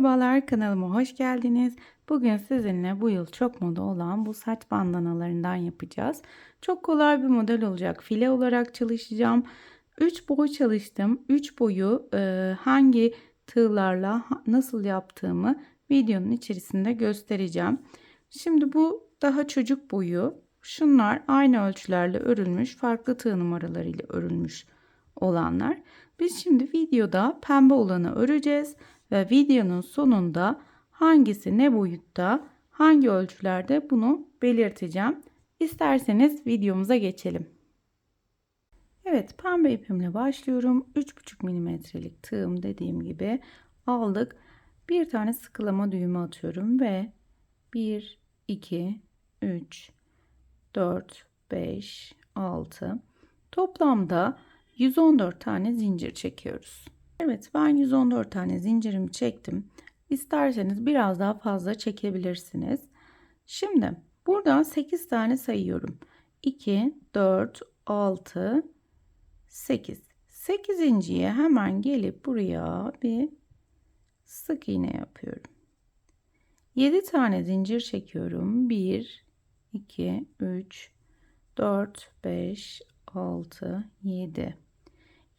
Merhabalar kanalıma hoş geldiniz. Bugün sizinle bu yıl çok moda olan bu saç bandanalarından yapacağız. Çok kolay bir model olacak. File olarak çalışacağım. 3 boy çalıştım. 3 boyu e, hangi tığlarla nasıl yaptığımı videonun içerisinde göstereceğim. Şimdi bu daha çocuk boyu. Şunlar aynı ölçülerle örülmüş, farklı tığ numaralarıyla örülmüş olanlar. Biz şimdi videoda pembe olanı öreceğiz ve videonun sonunda hangisi ne boyutta, hangi ölçülerde bunu belirteceğim. İsterseniz videomuza geçelim. Evet pembe ipimle başlıyorum. 3,5 milimetrelik tığım dediğim gibi aldık. Bir tane sıkılama düğümü atıyorum ve 1, 2, 3, 4, 5, 6 toplamda 114 tane zincir çekiyoruz. Evet ben 114 tane zincirimi çektim. İsterseniz biraz daha fazla çekebilirsiniz. Şimdi buradan 8 tane sayıyorum. 2, 4, 6, 8. 8.ye hemen gelip buraya bir sık iğne yapıyorum. 7 tane zincir çekiyorum. 1, 2, 3, 4, 5, 6, 7.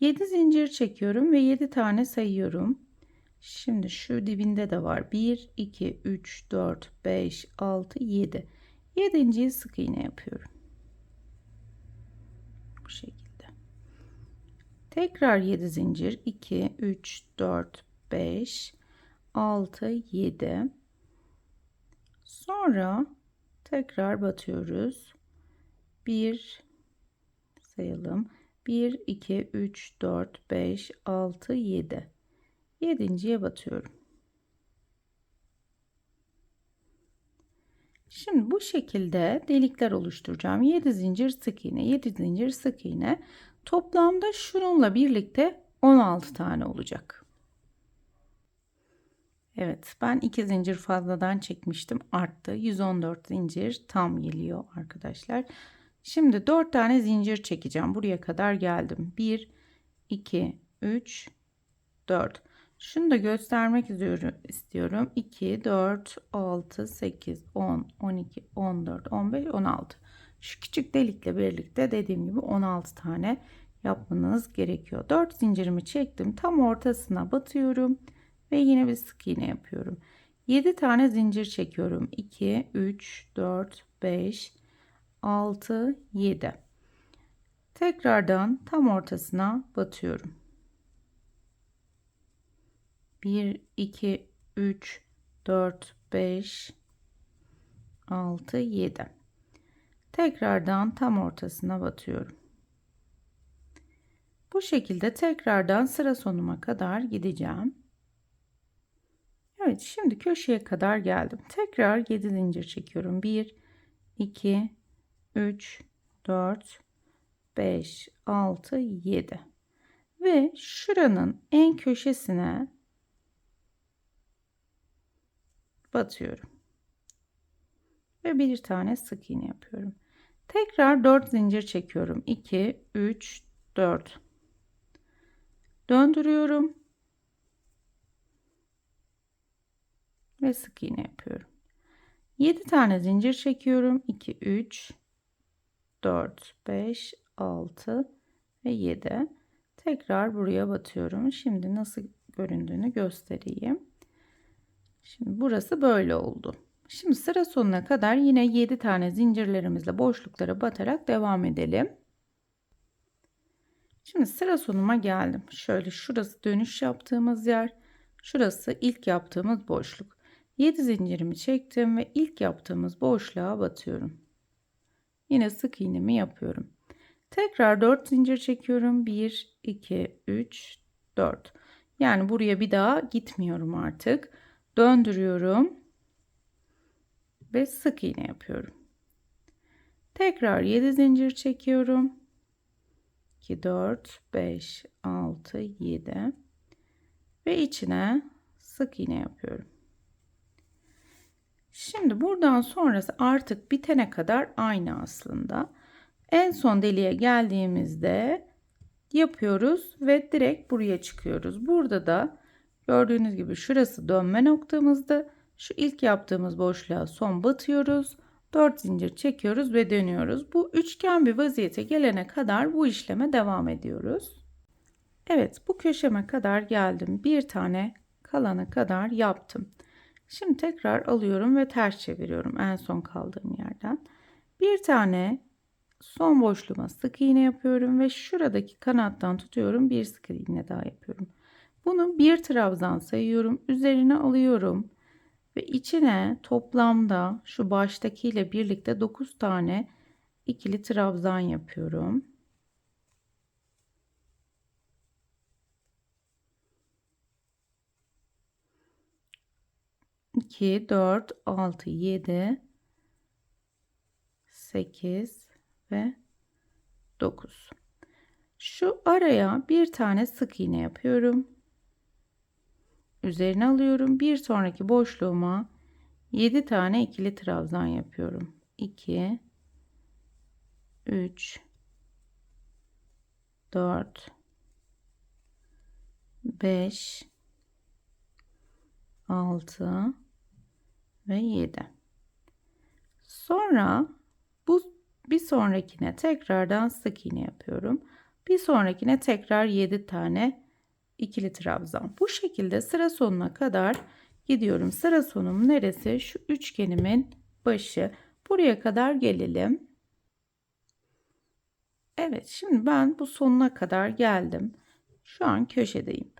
7 zincir çekiyorum ve 7 tane sayıyorum. Şimdi şu dibinde de var. 1, 2, 3, 4, 5, 6, 7. 7. sık iğne yapıyorum. Bu şekilde. Tekrar 7 zincir. 2, 3, 4, 5, 6, 7. Sonra tekrar batıyoruz. 1 sayalım. 1, 2, 3, 4, 5, 6, 7. Yedinciye batıyorum. Şimdi bu şekilde delikler oluşturacağım. 7 zincir sık iğne, 7 zincir sık iğne. Toplamda şununla birlikte 16 tane olacak. Evet ben 2 zincir fazladan çekmiştim arttı 114 zincir tam geliyor arkadaşlar Şimdi 4 tane zincir çekeceğim. Buraya kadar geldim. 1, 2, 3, 4. Şunu da göstermek istiyorum. 2, 4, 6, 8, 10, 12, 14, 15, 16. Şu küçük delikle birlikte dediğim gibi 16 tane yapmanız gerekiyor. 4 zincirimi çektim. Tam ortasına batıyorum ve yine bir sık iğne yapıyorum. 7 tane zincir çekiyorum. 2, 3, 4, 5, 6, 7. Tekrardan tam ortasına batıyorum. 1, 2, 3, 4, 5, 6, 7. Tekrardan tam ortasına batıyorum. Bu şekilde tekrardan sıra sonuma kadar gideceğim. Evet şimdi köşeye kadar geldim. Tekrar 7 zincir çekiyorum. 1, 2, 3, 4, 5, 6, 7. Ve şuranın en köşesine batıyorum. Ve bir tane sık iğne yapıyorum. Tekrar 4 zincir çekiyorum. 2, 3, 4. Döndürüyorum. Ve sık iğne yapıyorum. 7 tane zincir çekiyorum. 2, 3, 4, 5, 6 ve 7. Tekrar buraya batıyorum. Şimdi nasıl göründüğünü göstereyim. Şimdi burası böyle oldu. Şimdi sıra sonuna kadar yine 7 tane zincirlerimizle boşluklara batarak devam edelim. Şimdi sıra sonuma geldim. Şöyle şurası dönüş yaptığımız yer. Şurası ilk yaptığımız boşluk. 7 zincirimi çektim ve ilk yaptığımız boşluğa batıyorum. Yine sık iğnemi yapıyorum. Tekrar 4 zincir çekiyorum. 1, 2, 3, 4. Yani buraya bir daha gitmiyorum artık. Döndürüyorum. Ve sık iğne yapıyorum. Tekrar 7 zincir çekiyorum. 2, 4, 5, 6, 7. Ve içine sık iğne yapıyorum. Şimdi buradan sonrası artık bitene kadar aynı aslında. En son deliğe geldiğimizde yapıyoruz ve direkt buraya çıkıyoruz. Burada da Gördüğünüz gibi şurası dönme noktamızdı. Şu ilk yaptığımız boşluğa son batıyoruz. 4 zincir çekiyoruz ve dönüyoruz. Bu üçgen bir vaziyete gelene kadar bu işleme devam ediyoruz. Evet bu köşeme kadar geldim. Bir tane kalana kadar yaptım. Şimdi tekrar alıyorum ve ters çeviriyorum en son kaldığım yerden. Bir tane son boşluğuma sık iğne yapıyorum ve şuradaki kanattan tutuyorum. Bir sık iğne daha yapıyorum. Bunu bir trabzan sayıyorum. Üzerine alıyorum. Ve içine toplamda şu baştakiyle birlikte 9 tane ikili trabzan yapıyorum. İki, dört, altı, yedi, sekiz ve dokuz. Şu araya bir tane sık iğne yapıyorum üzerine alıyorum. Bir sonraki boşluğuma 7 tane ikili trabzan yapıyorum. 2 3 4 5 6 ve 7. Sonra bu bir sonrakine tekrardan sık iğne yapıyorum. Bir sonrakine tekrar 7 tane ikili trabzan. Bu şekilde sıra sonuna kadar gidiyorum. Sıra sonum neresi? Şu üçgenimin başı. Buraya kadar gelelim. Evet şimdi ben bu sonuna kadar geldim. Şu an köşedeyim.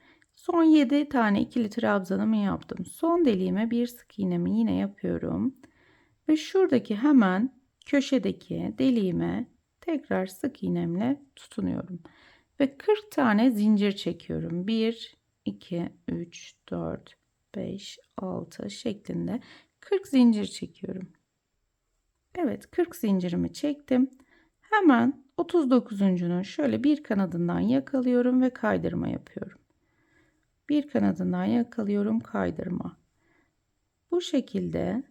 Son 7 tane ikili trabzanımı yaptım. Son deliğime bir sık iğnemi yine yapıyorum. Ve şuradaki hemen köşedeki deliğime tekrar sık iğnemle tutunuyorum ve 40 tane zincir çekiyorum. 1 2 3 4 5 6 şeklinde 40 zincir çekiyorum. Evet 40 zincirimi çektim. Hemen 39'uncunun şöyle bir kanadından yakalıyorum ve kaydırma yapıyorum. Bir kanadından yakalıyorum kaydırma. Bu şekilde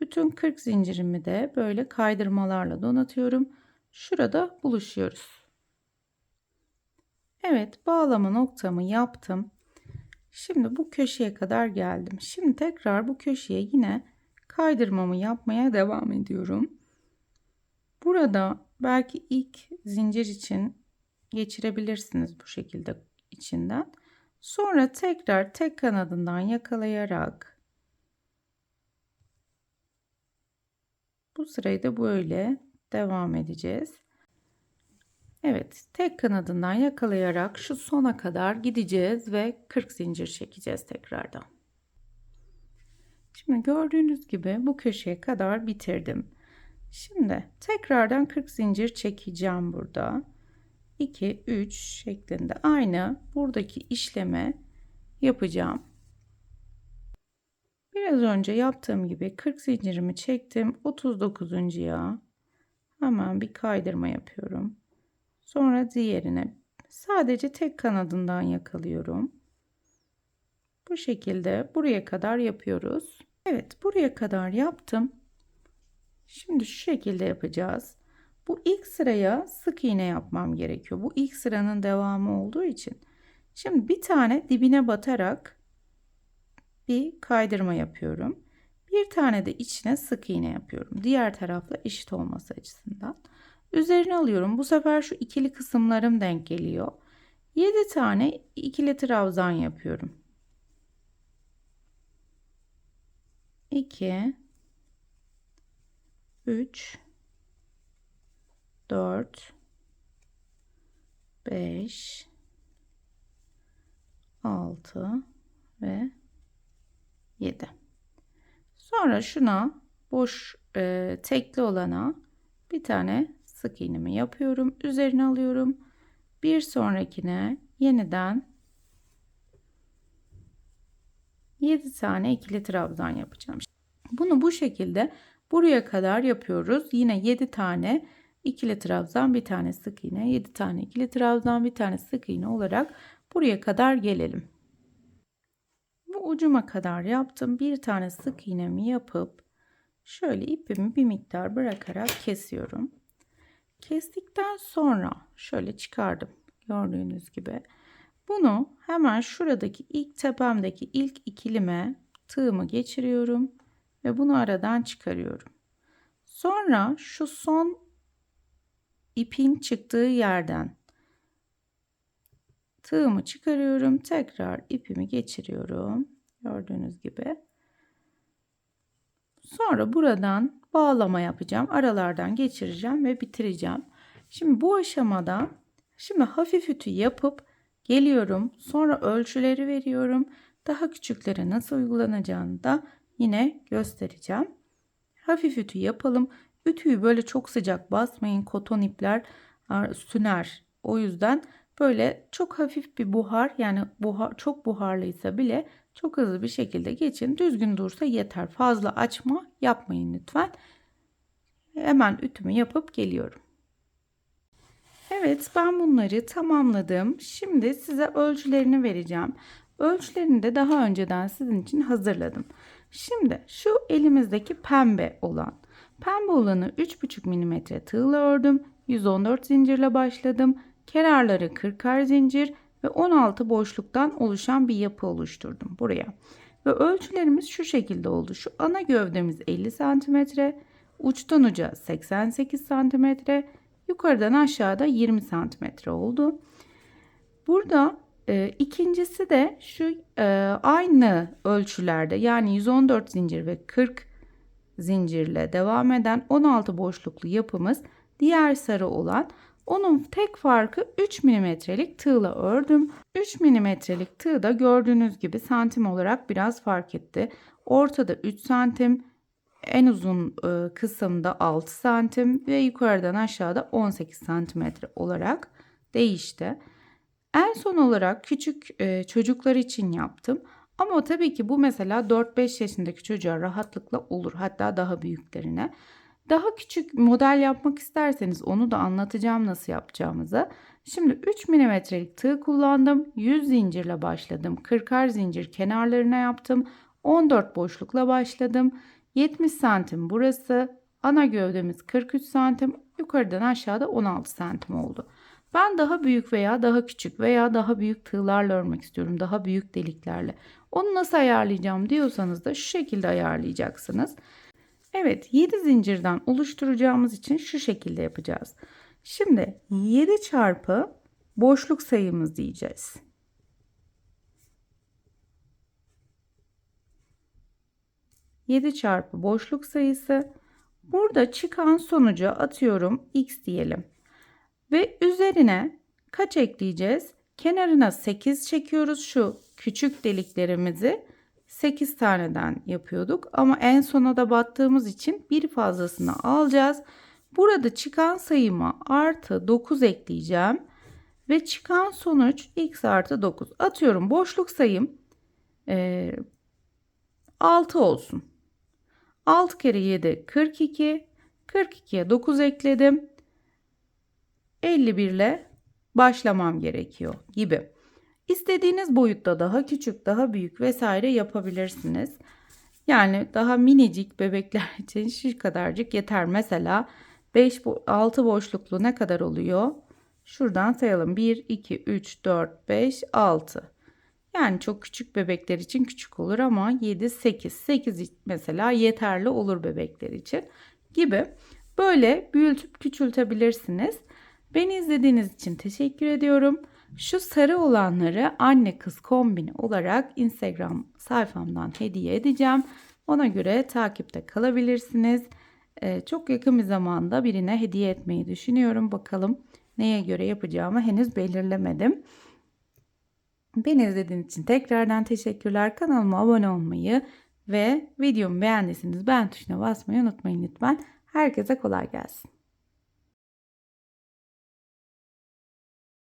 bütün 40 zincirimi de böyle kaydırmalarla donatıyorum. Şurada buluşuyoruz. Evet bağlama noktamı yaptım. Şimdi bu köşeye kadar geldim. Şimdi tekrar bu köşeye yine kaydırmamı yapmaya devam ediyorum. Burada belki ilk zincir için geçirebilirsiniz bu şekilde içinden. Sonra tekrar tek kanadından yakalayarak bu sırayı da böyle devam edeceğiz. Evet, tek kanadından yakalayarak şu sona kadar gideceğiz ve 40 zincir çekeceğiz tekrardan. Şimdi gördüğünüz gibi bu köşeye kadar bitirdim. Şimdi tekrardan 40 zincir çekeceğim burada. 2 3 şeklinde aynı buradaki işleme yapacağım. Biraz önce yaptığım gibi 40 zincirimi çektim. 39.ya hemen bir kaydırma yapıyorum. Sonra diğerine sadece tek kanadından yakalıyorum. Bu şekilde buraya kadar yapıyoruz. Evet buraya kadar yaptım. Şimdi şu şekilde yapacağız. Bu ilk sıraya sık iğne yapmam gerekiyor. Bu ilk sıranın devamı olduğu için. Şimdi bir tane dibine batarak bir kaydırma yapıyorum. Bir tane de içine sık iğne yapıyorum. Diğer tarafla eşit olması açısından. Üzerine alıyorum. Bu sefer şu ikili kısımlarım denk geliyor. 7 tane ikili trabzan yapıyorum. 2 3 4 5 6 ve 7. Sonra şuna boş e, tekli olana bir tane sık iğnemi yapıyorum. Üzerine alıyorum. Bir sonrakine yeniden 7 tane ikili trabzan yapacağım. Bunu bu şekilde buraya kadar yapıyoruz. Yine 7 tane ikili trabzan, bir tane sık iğne, 7 tane ikili trabzan, bir tane sık iğne olarak buraya kadar gelelim. Bu ucuma kadar yaptım. Bir tane sık iğnemi yapıp şöyle ipimi bir miktar bırakarak kesiyorum. Kestikten sonra şöyle çıkardım gördüğünüz gibi. Bunu hemen şuradaki ilk tepemdeki ilk ikilime tığımı geçiriyorum ve bunu aradan çıkarıyorum. Sonra şu son ipin çıktığı yerden tığımı çıkarıyorum. Tekrar ipimi geçiriyorum. Gördüğünüz gibi. Sonra buradan bağlama yapacağım. Aralardan geçireceğim ve bitireceğim. Şimdi bu aşamada şimdi hafif ütü yapıp geliyorum. Sonra ölçüleri veriyorum. Daha küçüklere nasıl uygulanacağını da yine göstereceğim. Hafif ütü yapalım. Ütüyü böyle çok sıcak basmayın. Koton ipler süner. O yüzden böyle çok hafif bir buhar yani buhar çok buharlıysa bile çok hızlı bir şekilde geçin. Düzgün dursa yeter. Fazla açma yapmayın lütfen. Hemen ütümü yapıp geliyorum. Evet ben bunları tamamladım. Şimdi size ölçülerini vereceğim. Ölçülerini de daha önceden sizin için hazırladım. Şimdi şu elimizdeki pembe olan. Pembe olanı 3,5 mm tığla ördüm. 114 zincirle başladım. Kenarları 40'ar zincir ve 16 boşluktan oluşan bir yapı oluşturdum buraya. Ve ölçülerimiz şu şekilde oldu. Şu ana gövdemiz 50 cm, uçtan uca 88 cm, yukarıdan aşağıda 20 cm oldu. Burada e, ikincisi de şu e, aynı ölçülerde yani 114 zincir ve 40 zincirle devam eden 16 boşluklu yapımız diğer sarı olan onun tek farkı 3 milimetrelik tığla ördüm. 3 milimetrelik tığ da gördüğünüz gibi santim olarak biraz fark etti. Ortada 3 santim, en uzun e, kısımda 6 santim ve yukarıdan aşağıda 18 santimetre olarak değişti. En son olarak küçük e, çocuklar için yaptım. Ama tabii ki bu mesela 4-5 yaşındaki çocuğa rahatlıkla olur. Hatta daha büyüklerine. Daha küçük model yapmak isterseniz onu da anlatacağım nasıl yapacağımızı. Şimdi 3 milimetrelik tığ kullandım. 100 zincirle başladım. 40'ar zincir kenarlarına yaptım. 14 boşlukla başladım. 70 santim burası. Ana gövdemiz 43 santim. Yukarıdan aşağıda 16 santim oldu. Ben daha büyük veya daha küçük veya daha büyük tığlarla örmek istiyorum. Daha büyük deliklerle. Onu nasıl ayarlayacağım diyorsanız da şu şekilde ayarlayacaksınız. Evet 7 zincirden oluşturacağımız için şu şekilde yapacağız. Şimdi 7 çarpı boşluk sayımız diyeceğiz. Yedi çarpı boşluk sayısı. Burada çıkan sonucu atıyorum x diyelim. Ve üzerine kaç ekleyeceğiz? Kenarına 8 çekiyoruz şu küçük deliklerimizi 8 taneden yapıyorduk ama en sona da battığımız için bir fazlasını alacağız. Burada çıkan sayıma artı 9 ekleyeceğim ve çıkan sonuç x artı 9. Atıyorum boşluk sayım e, 6 olsun. 6 kere 7 42. 42'ye 9 ekledim. 51 ile başlamam gerekiyor gibi. İstediğiniz boyutta daha küçük, daha büyük vesaire yapabilirsiniz. Yani daha minicik bebekler için şu kadarcık yeter. Mesela 5 6 boşluklu ne kadar oluyor? Şuradan sayalım. 1 2 3 4 5 6. Yani çok küçük bebekler için küçük olur ama 7 8 8 mesela yeterli olur bebekler için gibi. Böyle büyütüp küçültebilirsiniz. Beni izlediğiniz için teşekkür ediyorum. Şu sarı olanları anne kız kombini olarak Instagram sayfamdan hediye edeceğim. Ona göre takipte kalabilirsiniz. Ee, çok yakın bir zamanda birine hediye etmeyi düşünüyorum. Bakalım neye göre yapacağımı henüz belirlemedim. Beni izlediğiniz için tekrardan teşekkürler. Kanalıma abone olmayı ve videomu beğendiyseniz beğen tuşuna basmayı unutmayın lütfen. Herkese kolay gelsin.